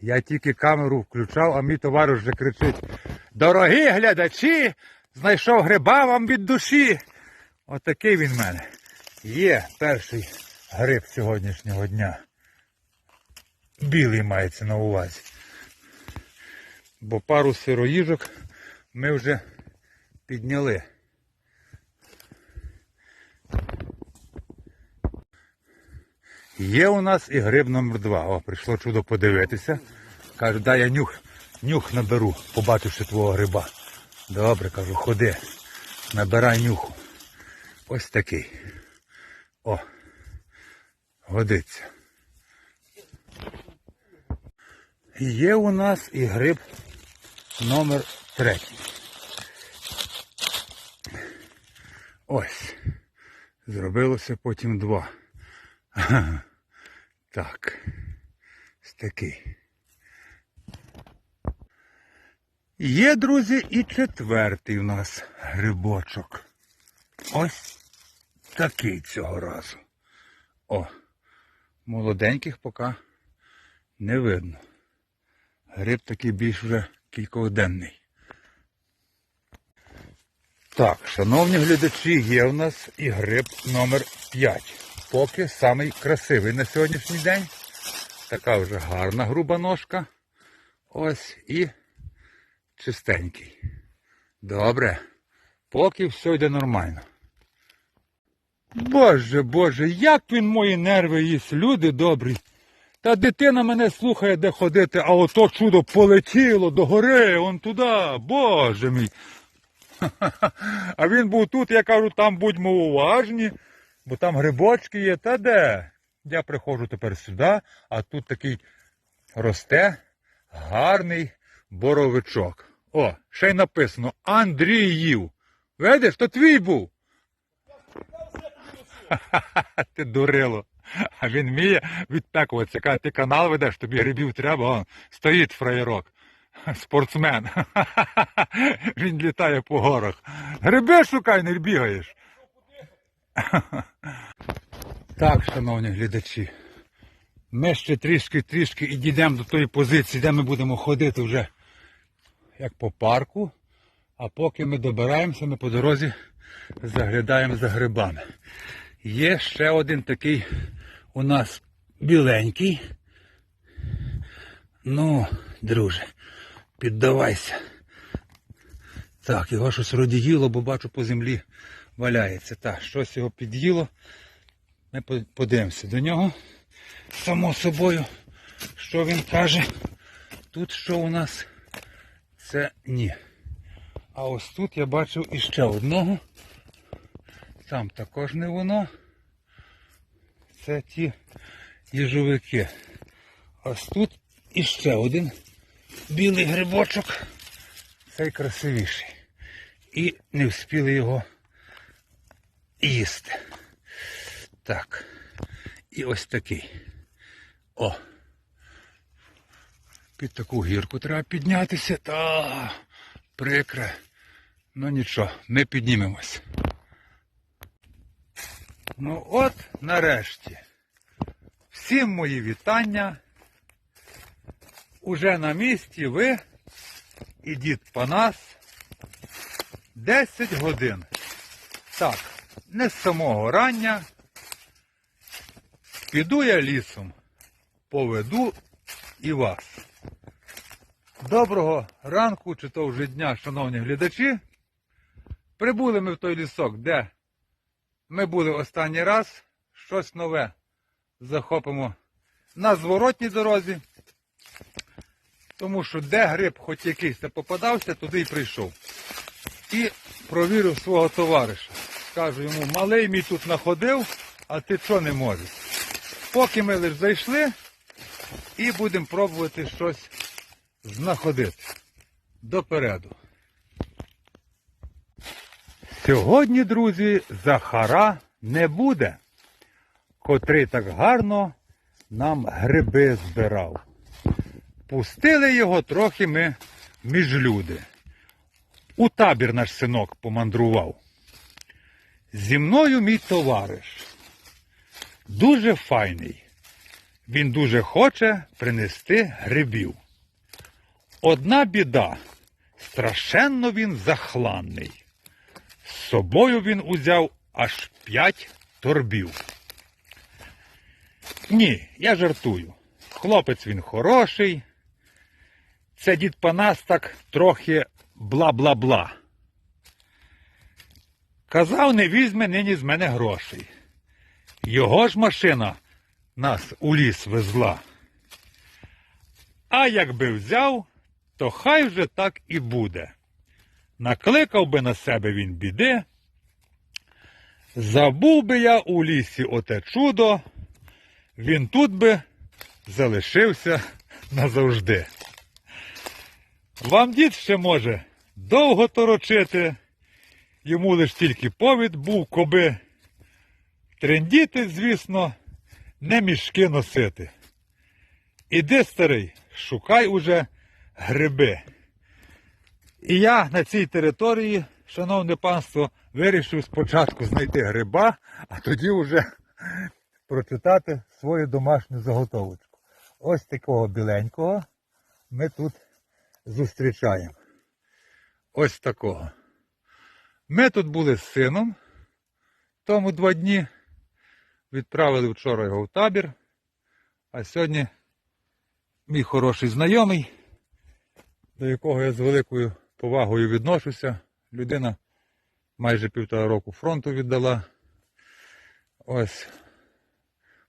Я тільки камеру включав, а мій товариш вже кричить: Дорогі глядачі! Знайшов гриба вам від душі. Отакий він в мене. Є перший гриб сьогоднішнього дня. Білий мається на увазі. Бо пару сироїжок ми вже підняли. Є у нас і гриб номер два. О, прийшло чудо подивитися. Каже, дай я нюх, нюх наберу, побачивши твого гриба. Добре, кажу, ходи, набирай нюху. Ось такий. О, годиться. Є у нас і гриб номер третій. Ось. Зробилося потім два. Так. Ось такий. Є, друзі, і четвертий у нас грибочок. Ось такий цього разу. О, молоденьких поки не видно. Гриб такий більш вже кількоденний. Так, шановні глядачі, є у нас і гриб номер 5. Поки самий красивий на сьогоднішній день. Така вже гарна груба ножка. Ось і чистенький. Добре. Поки все йде нормально. Боже, Боже, як він мої нерви їсть, люди добрі. Та дитина мене слухає, де ходити, а ото чудо полетіло до гори, он туди, боже мій. А він був тут, я кажу, там будьмо уважні, бо там грибочки є. Та де? Я приходжу тепер сюди, а тут такий росте гарний боровичок. О, ще й написано Андріїв. Видиш, то твій був. Ти дурило. А він вміє відпекуватися. Каже, ти канал ведеш, тобі грибів треба, он стоїть фраєрок. Спортсмен. Він літає по горах. Гриби шукай, не бігаєш. Так, шановні глядачі. Ми ще трішки-трішки і дійдемо до тої позиції, де ми будемо ходити вже як по парку. А поки ми добираємося, ми по дорозі заглядаємо за грибами. Є ще один такий у нас біленький. Ну, друже, піддавайся. Так, його щось родіїло, бо бачу по землі валяється. Так, щось його під'їло. Ми подивимося до нього. Само собою, що він каже. Тут що у нас? Це ні. А ось тут я бачив іще одного. Там також не воно. Це ті їжовики. Ось тут іще один білий грибочок. Цей красивіший. І не встигли його їсти. Так. І ось такий. О. Під таку гірку треба піднятися. Та прикре. Ну нічого, ми піднімемось. Ну от нарешті. Всім мої вітання. Уже на місці ви і дід Панас. 10 годин. Так, не з самого рання. Піду я лісом, поведу і вас. Доброго ранку, чи то вже дня, шановні глядачі. Прибули ми в той лісок, де ми були останній раз. Щось нове захопимо на зворотній дорозі. Тому що де гриб хоч якийсь не попадався, туди й прийшов. І провірив свого товариша. Кажу йому, малий мій тут находив, а ти що не можеш? Поки ми лише зайшли і будемо пробувати щось знаходити. Допереду. Сьогодні, друзі, Захара не буде, котрий так гарно нам гриби збирав. Пустили його трохи ми між люди. У табір наш синок помандрував. Зі мною мій товариш. Дуже файний. Він дуже хоче принести грибів. Одна біда. Страшенно він захланний. З собою він узяв аж п'ять торбів. Ні, я жартую. Хлопець він хороший. Це дід Панас так трохи бла-бла-бла. Казав, не візьме нині з мене грошей. Його ж машина нас у ліс везла. А якби взяв, то хай вже так і буде. Накликав би на себе він біди. Забув би я у лісі оте чудо, він тут би залишився назавжди. Вам дід ще може довго торочити, йому лиш тільки повід був, коби трендіти, звісно, не мішки носити. Іди, старий, шукай уже гриби. І я на цій території, шановне панство, вирішив спочатку знайти гриба, а тоді вже прочитати свою домашню заготовочку. Ось такого біленького ми тут зустрічаємо. Ось такого. Ми тут були з сином тому два дні. Відправили вчора його в табір. А сьогодні мій хороший знайомий, до якого я з великою повагою відношуся. Людина майже півтора року фронту віддала. Ось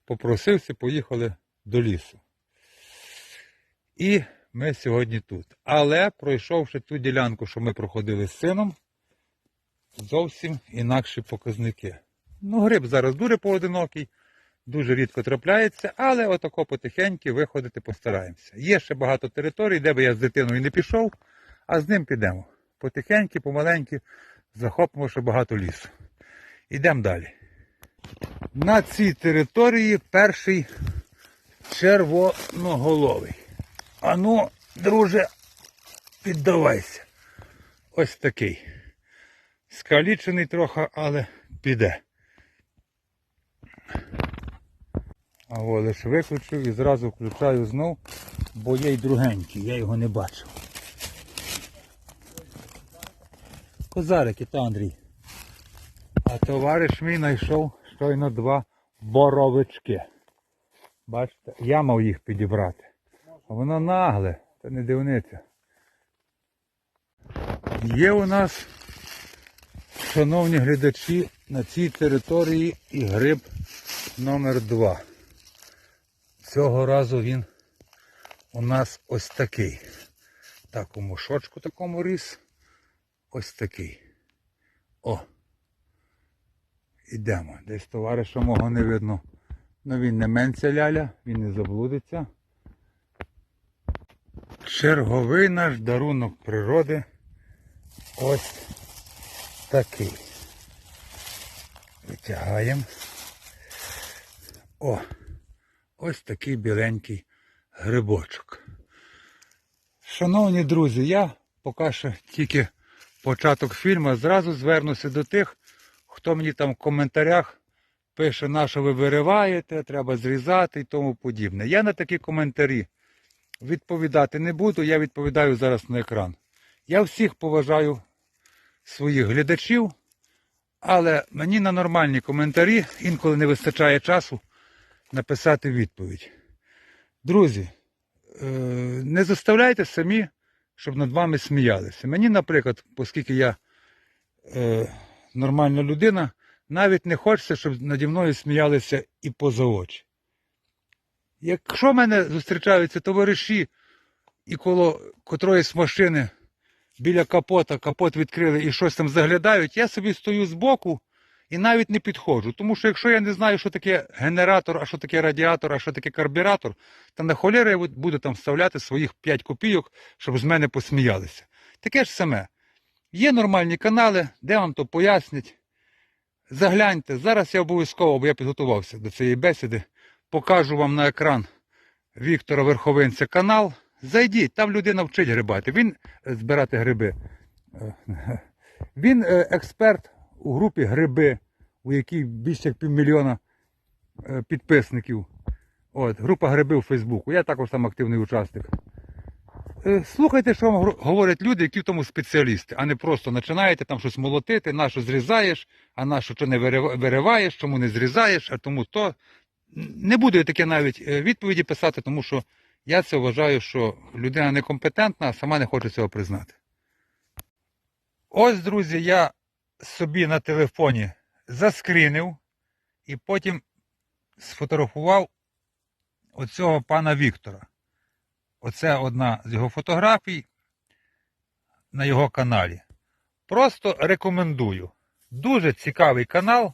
попросився, поїхали до лісу. І ми сьогодні тут. Але пройшовши ту ділянку, що ми проходили з сином, зовсім інакші показники. Ну, гриб зараз дуже поодинокий, дуже рідко трапляється, але отако потихеньки виходити постараємося. Є ще багато територій, де би я з дитиною не пішов, а з ним підемо. Потихеньки, помаленьки захопимо ще багато лісу. Ідемо далі. На цій території перший червоноголовий. Ану, друже, піддавайся. Ось такий. Скалічений трохи, але піде. А о, лише виключив і зразу включаю знов, бо є й другенький, я його не бачив. Козарики, та Андрій. А товариш мій знайшов щойно два боровички. Бачите, я мав їх підібрати. А воно нагле, це не дивниця. Є у нас, шановні глядачі, на цій території і гриб номер 2 Цього разу він у нас ось такий. Так, у мушочку такому ріс. Ось такий. О! Ідемо. Десь товариша мого не видно. Ну він не менця ляля, він не заблудиться. Черговий наш дарунок природи. Ось такий. Витягаємо. О! Ось такий біленький грибочок. Шановні друзі, я поки що тільки початок фільму зразу звернуся до тих, хто мені там в коментарях пише, на що ви вириваєте, треба зрізати і тому подібне. Я на такі коментарі відповідати не буду, я відповідаю зараз на екран. Я всіх поважаю своїх глядачів, але мені на нормальні коментарі інколи не вистачає часу написати відповідь. Друзі, е, не заставляйте самі, щоб над вами сміялися. Мені, наприклад, оскільки я е, нормальна людина, навіть не хочеться, щоб наді мною сміялися і поза очі. Якщо мене зустрічаються товариші і коло котроїсь машини біля капота, капот відкрили і щось там заглядають, я собі стою збоку і навіть не підходжу. Тому що якщо я не знаю, що таке генератор, а що таке радіатор, а що таке карбюратор, то на холєри я буду там вставляти своїх 5 копійок, щоб з мене посміялися. Таке ж саме. Є нормальні канали, де вам то пояснять. Загляньте, зараз я обов'язково, бо я підготувався до цієї бесіди, покажу вам на екран Віктора Верховинця канал. Зайдіть, там людина вчить грибати. Він е, збирати гриби. Е, Він е, експерт у групі Гриби, у якій більше як півмільйона підписників. От, група гриби у Фейсбуку. Я також там активний учасник. Слухайте, що вам говорять люди, які в тому спеціалісти, а не просто починаєте там щось молотити, на що зрізаєш, а на що, не вириваєш, чому не зрізаєш, а тому то. Не буду я таке навіть відповіді писати, тому що я це вважаю, що людина некомпетентна, а сама не хоче цього признати. Ось, друзі, я собі на телефоні заскрінив і потім сфотографував оцього пана Віктора. Оце одна з його фотографій на його каналі. Просто рекомендую. Дуже цікавий канал,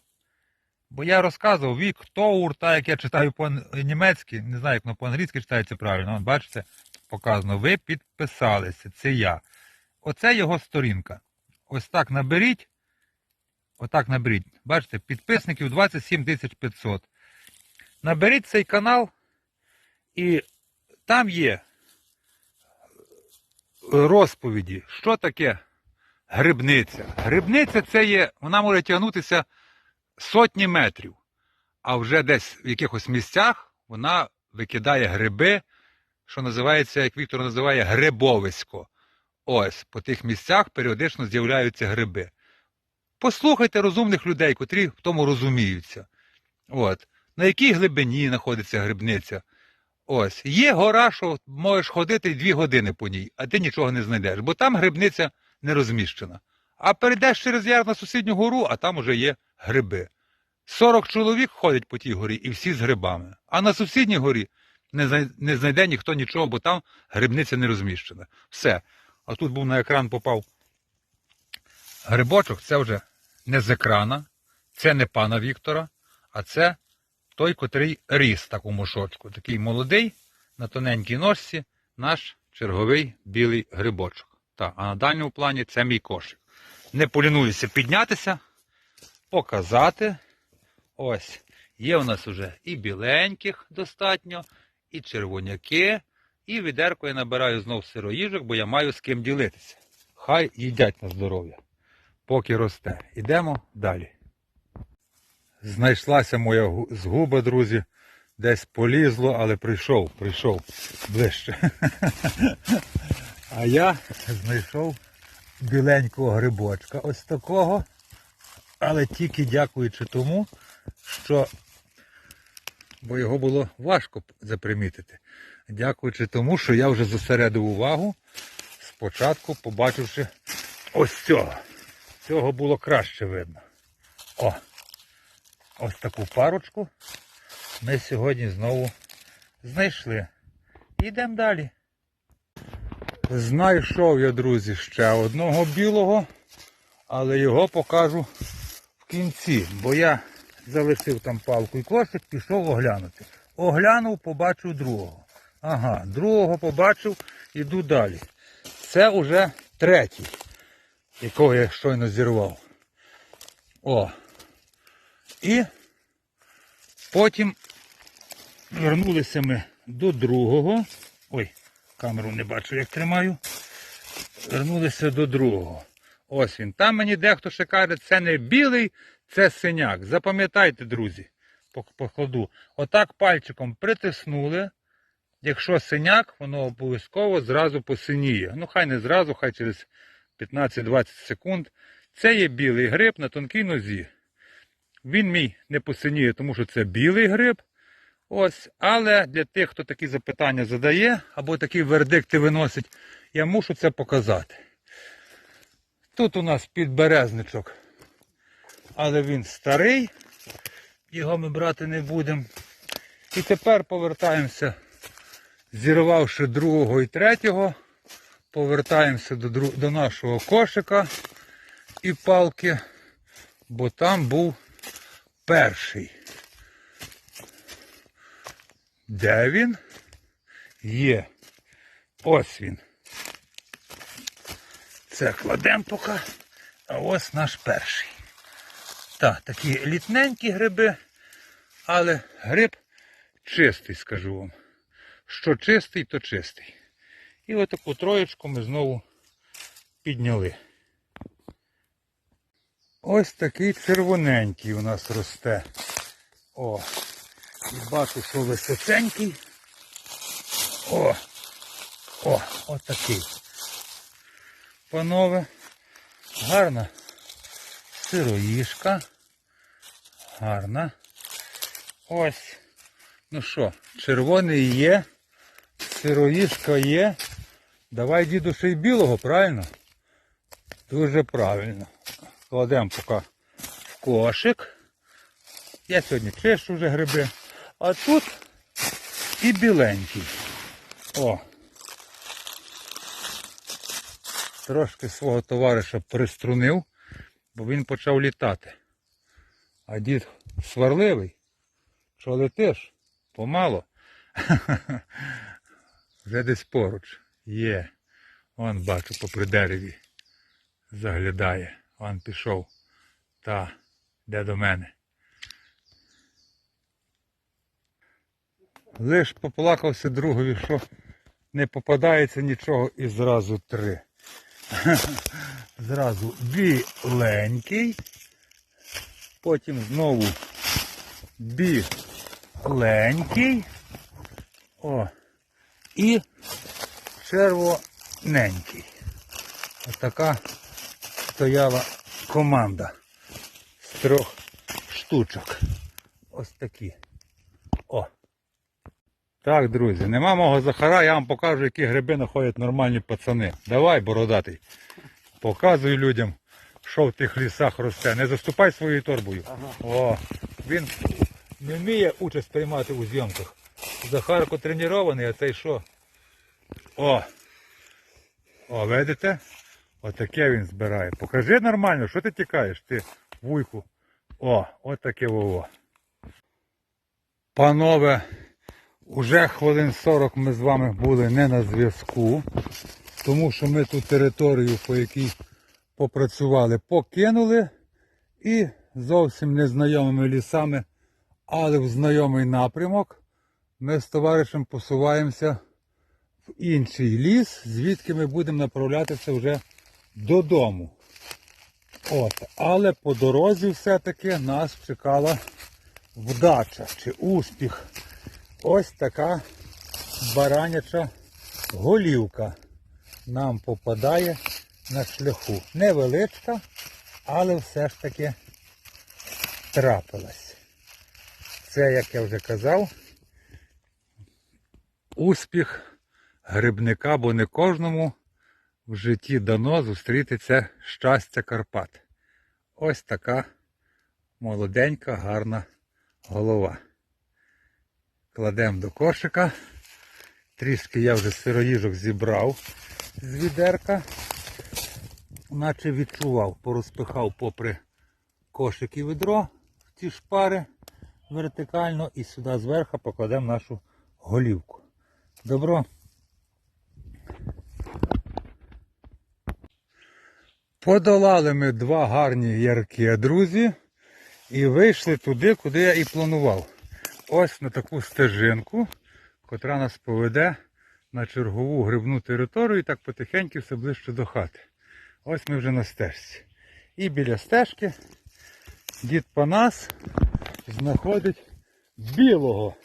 бо я розказував Вік Тоур, так як я читаю по-німецьки, не знаю, як воно по-англійськи читається правильно. От бачите, показано, ви підписалися, це я. Оце його сторінка. Ось так наберіть. Отак наберіть. Бачите, підписників 27 500. Наберіть цей канал, і там є розповіді, що таке грибниця. Грибниця це є, вона може тягнутися сотні метрів, а вже десь в якихось місцях вона викидає гриби, що називається, як Віктор називає, грибовисько. Ось по тих місцях періодично з'являються гриби. Послухайте розумних людей, котрі в тому розуміються. От. На якій глибині знаходиться грибниця. Ось. Є гора, що можеш ходити дві години по ній, а ти нічого не знайдеш, бо там грибниця не розміщена. А перейдеш через яр на сусідню гору, а там уже є гриби. 40 чоловік ходять по тій горі і всі з грибами. А на сусідній горі не знайде ніхто нічого, бо там грибниця не розміщена. Все. А тут був на екран попав грибочок, це вже не з екрана, це не пана Віктора, а це той, котрий ріс так у мушочку. Такий молодий, на тоненькій ножці, наш черговий білий грибочок. Так, а на дальньому плані це мій кошик. Не полінуюся піднятися, показати. Ось. Є у нас уже і біленьких достатньо, і червоняки, і відерко я набираю знов сироїжок, бо я маю з ким ділитися. Хай їдять на здоров'я, поки росте. Ідемо далі. Знайшлася моя згуба, друзі. Десь полізло, але прийшов, прийшов ближче. А я знайшов біленького грибочка. Ось такого. Але тільки дякуючи тому, що бо його було важко запримітити. Дякуючи тому, що я вже зосередив увагу, спочатку побачивши ось цього. Цього було краще видно. О! Ось таку парочку ми сьогодні знову знайшли. Йдемо далі. Знайшов я, друзі, ще одного білого, але його покажу кінці, бо я залишив там палку і кошик, пішов оглянути. Оглянув, побачив другого. Ага, другого побачив, іду далі. Це уже третій, якого я щойно зірвав. О. І потім вернулися ми до другого. Ой, камеру не бачу, як тримаю. Вернулися до другого. Ось він. Там мені дехто ще каже, це не білий, це синяк. Запам'ятайте, друзі, пок- покладу. Отак пальчиком притиснули. Якщо синяк, воно обов'язково зразу посиніє. Ну, хай не зразу, хай через 15-20 секунд. Це є білий гриб на тонкій нозі. Він мій не посиніє, тому що це білий гриб. Ось, але для тих, хто такі запитання задає, або такі вердикти виносить, я мушу це показати. Тут у нас підберезничок, але він старий, його ми брати не будемо. І тепер повертаємося, зірвавши другого і третього, повертаємося до, до нашого кошика і палки, бо там був перший. Де він? Є. Ось він. Це кладемо поки. А ось наш перший. Так, такі літненькі гриби, але гриб чистий, скажу вам. Що чистий, то чистий. І отаку троєчку ми знову підняли. Ось такий червоненький у нас росте. О, І бачу, що височенький. О! О, отакий. Панове, гарна сироїшка. Гарна. Ось. Ну що, червоний є, сироїшка є. Давай, діду, ще й білого, правильно? Дуже правильно. Кладемо поки в кошик. Я сьогодні чищу вже гриби. А тут і біленький. О. Трошки свого товариша приструнив, бо він почав літати. А дід сварливий. Що летиш? Помало. Вже десь поруч. Є. Вон бачу попри дереві. Заглядає. Вон пішов. Та, де до мене. Лиш поплакався другові, що не попадається нічого і зразу три. Зразу біленький. Потім знову біленький. О. І червоненький. Отака стояла команда з трьох штучок. Ось такі. Так, друзі, нема мого Захара, я вам покажу, які гриби знаходять нормальні пацани. Давай, бородатий. Показуй людям, що в тих лісах росте. Не заступай своєю торбою. О, він не вміє участь приймати у зйомках. Захарко тренований, а цей що? О! О, видите? Отаке він збирає. Покажи нормально, що ти тікаєш, ти вуйку. О, отаке вово. Панове, уже хвилин 40 ми з вами були не на зв'язку, тому що ми ту територію, по якій попрацювали, покинули і зовсім незнайомими лісами, але в знайомий напрямок ми з товаришем посуваємося в інший ліс, звідки ми будемо направлятися вже додому. От. Але по дорозі все-таки нас чекала вдача чи успіх. Ось така бараняча голівка нам попадає на шляху. Невеличка, але все ж таки трапилась. Це, як я вже казав, успіх грибника, бо не кожному в житті дано зустріти це щастя Карпат. Ось така молоденька, гарна голова. Кладемо до кошика. Трішки я вже сироїжок зібрав з відерка, наче відчував, порозпихав попри кошик і ведро в ці шпари вертикально і сюди зверху покладемо нашу голівку. Добро. Подолали ми два гарні ярки, друзі, і вийшли туди, куди я і планував. Ось на таку стежинку, котра нас поведе на чергову грибну територію і так потихеньку все ближче до хати. Ось ми вже на стежці. І біля стежки дід Панас знаходить білого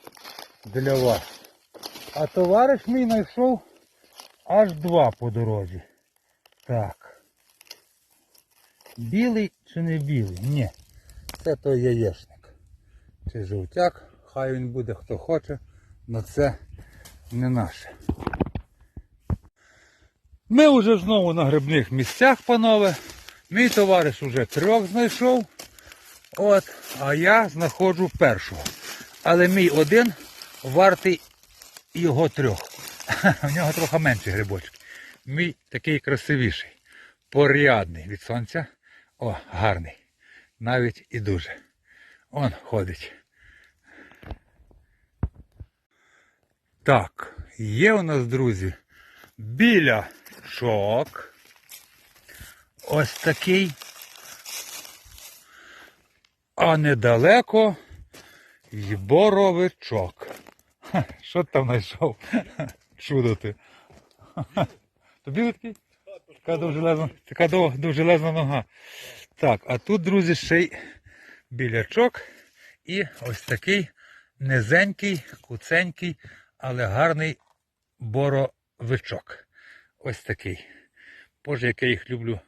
для вас. А товариш мій знайшов аж два по дорозі. Так. Білий чи не білий? Ні. Це той яєчник. Чи жовтяк. Хай він буде хто хоче, але це не наше. Ми вже знову на грибних місцях, панове. Мій товариш вже трьох знайшов. От, а я знаходжу першого. Але мій один вартий його трьох. У нього трохи менші грибочки. Мій такий красивіший, порядний від сонця. О, гарний. Навіть і дуже. Он ходить. Так, є у нас, друзі, біля чок. Ось такий. А недалеко й боровичок. Ха, Що ти там знайшов? Чудо ти. Ха, Тобі такий? Така довжелезна, така дов- довжелезна нога. Так, а тут, друзі, ще й білячок і ось такий низенький, куценький, але гарний боровичок. Ось такий. Боже, як я їх люблю.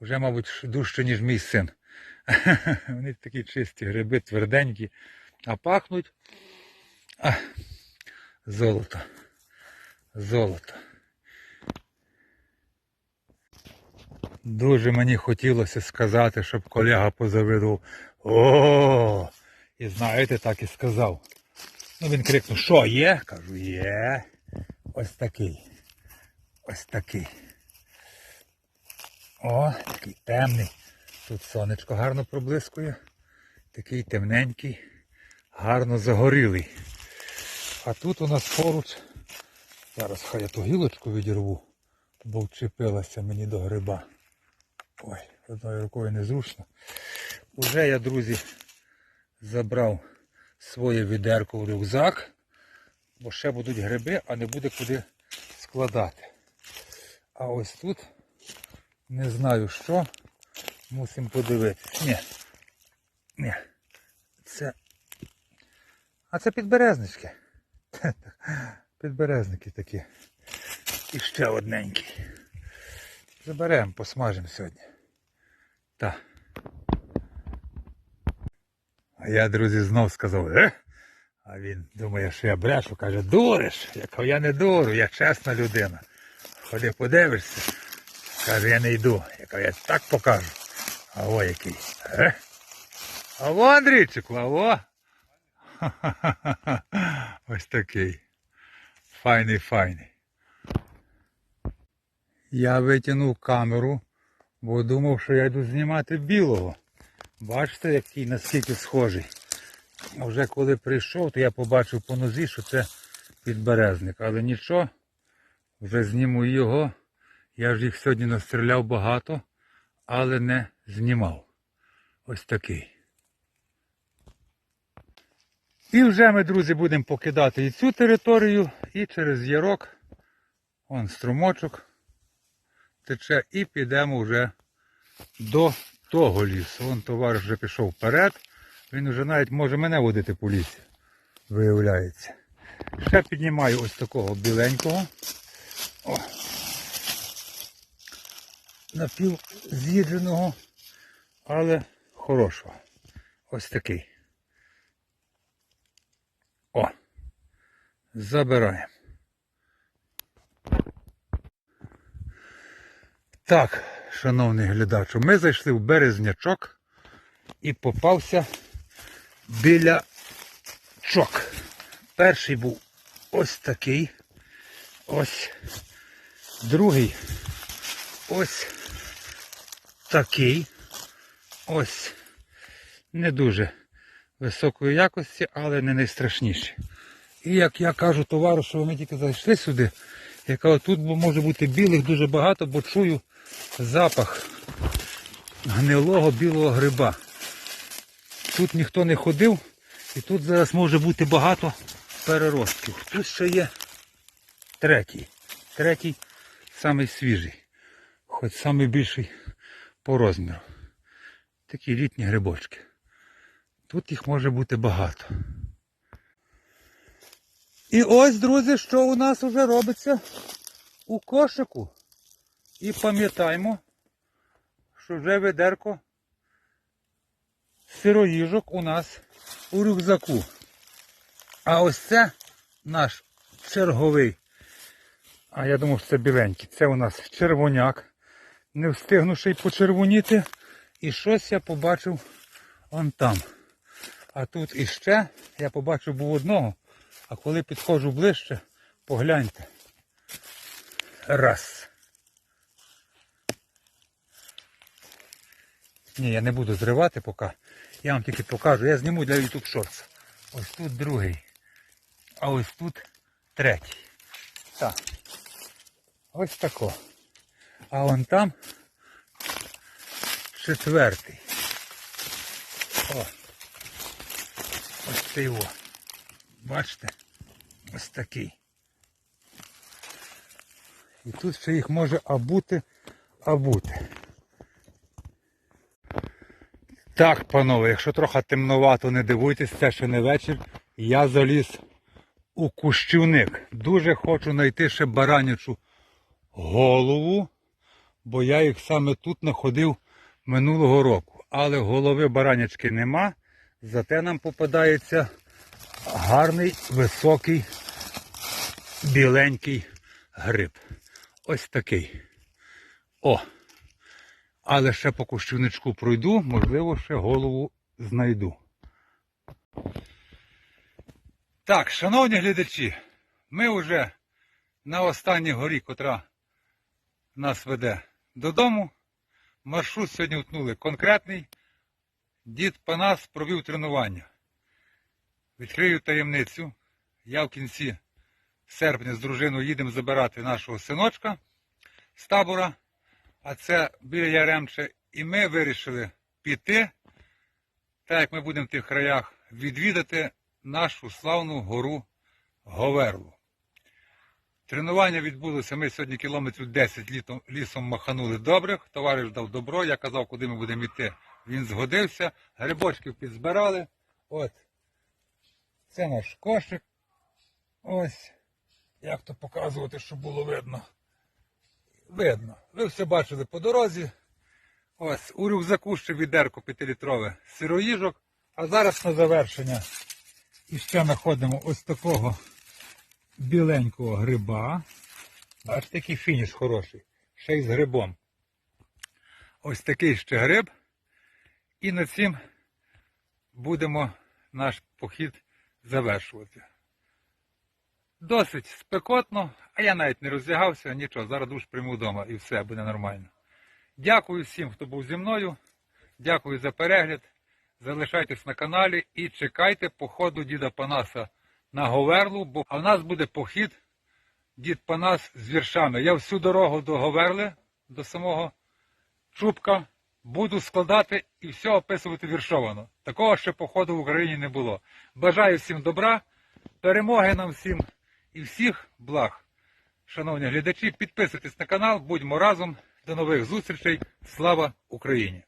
Вже, мабуть, дужче, ніж мій син. Вони такі чисті гриби, тверденькі, а пахнуть. А, золото. Золото. Дуже мені хотілося сказати, щоб колега позавидував. О! І знаєте, так і сказав. Ну він крикнув, що є? Кажу, є. Ось такий. Ось такий. О, такий темний. Тут сонечко гарно проблискує. Такий темненький, гарно загорілий. А тут у нас поруч. Зараз хай я ту гілочку відірву, бо вчепилася мені до гриба. Ой, одною рукою незручно. Уже я, друзі, забрав своє відерко в рюкзак, бо ще будуть гриби, а не буде куди складати. А ось тут не знаю що. Мусимо подивитися. Ні. Ні. Це. А це підберезнички. Підберезники такі. І ще одненький. Заберемо, посмажемо сьогодні. Так. А я, друзі, знов сказав, е? А він думає, що я брешу, каже, дуриш. Я кажу, я не дурю, я чесна людина. Ходи подивишся. Каже, я не йду. Я кажу, я так покажу. А о який. Е? А во, Андрійчику, а во. Ось такий. Файний, файний. Я витягнув камеру, бо думав, що я йду знімати білого. Бачите, який наскільки схожий. А вже коли прийшов, то я побачив по нозі, що це підберезник. Але нічого, вже зніму його. Я ж їх сьогодні настріляв багато, але не знімав. Ось такий. І вже ми, друзі, будемо покидати і цю територію, і через ярок. Вон струмочок тече, і підемо вже до того лісу. Вон товариш вже пішов вперед. Він вже навіть може мене водити по лісі, виявляється. Ще піднімаю ось такого біленького. О. Напів з'їдженого, але хорошого. Ось такий. О! Забираємо. Так, шановний глядачу, ми зайшли в березнячок і попався біля чок. Перший був ось такий. Ось. Другий ось такий. Ось. Не дуже високої якості, але не найстрашніші. І як я кажу товаришу, ми тільки зайшли сюди. Я кажу, тут може бути білих дуже багато, бо чую запах гнилого білого гриба. Тут ніхто не ходив і тут зараз може бути багато переростків. Тут ще є третій. Третій самий свіжий, хоч самий більший по розміру. Такі літні грибочки. Тут їх може бути багато. І ось, друзі, що у нас вже робиться у кошику. І пам'ятаємо, що вже ведерко сироїжок у нас у рюкзаку. А ось це наш черговий. А я думав, що це біленький. Це у нас червоняк, не встигнувши почервоніти. І щось я побачив он там. А тут іще я побачив був одного. А коли підходжу ближче, погляньте. Раз. Ні, я не буду зривати поки. Я вам тільки покажу. Я зніму для YouTube Shorts. Ось тут другий. А ось тут третій. Так. Ось тако. А вон там четвертий. О. Ось цей о. Бачите? Ось такий. І тут ще їх може абути, абути. Так, панове, якщо трохи темновато, не дивуйтесь, це ще не вечір. я заліз у кущівник. Дуже хочу знайти ще баранячу голову, бо я їх саме тут знаходив минулого року. Але голови баранячки нема, зате нам попадається гарний, високий, біленький гриб. Ось такий. О! Але ще по кущівничку пройду, можливо, ще голову знайду. Так, шановні глядачі, ми вже на останній горі, котра нас веде додому. Маршрут сьогодні утнули конкретний. Дід Панас провів тренування. Відкрию таємницю. Я в кінці серпня з дружиною їдемо забирати нашого синочка з табора, а це біля Яремче. І ми вирішили піти, так як ми будемо в тих краях, відвідати нашу славну гору Говерлу. Тренування відбулося. Ми сьогодні кілометрів 10 літом, лісом маханули добрих. Товариш дав добро. Я казав, куди ми будемо йти. Він згодився. Грибочків підзбирали. От. Це наш кошик. Ось. Як то показувати, щоб було видно. Видно. Ви все бачили по дорозі. Ось, у рюкзаку ще відерко 5-літрове сироїжок. А зараз на завершення і ще знаходимо ось такого біленького гриба. Аж такий фініш хороший. Ще й з грибом. Ось такий ще гриб. І на цим будемо наш похід завершувати. Досить спекотно, а я навіть не роздягався, нічого, зараз душ прийму вдома і все буде нормально. Дякую всім, хто був зі мною. Дякую за перегляд. Залишайтесь на каналі і чекайте походу діда Панаса на Говерлу, бо в нас буде похід дід Панас з віршами. Я всю дорогу до Говерли, до самого Чубка, буду складати і все описувати віршовано. Такого ще походу в Україні не було. Бажаю всім добра, перемоги нам всім і всіх благ. Шановні глядачі, підписуйтесь на канал, будьмо разом. До нових зустрічей. Слава Україні!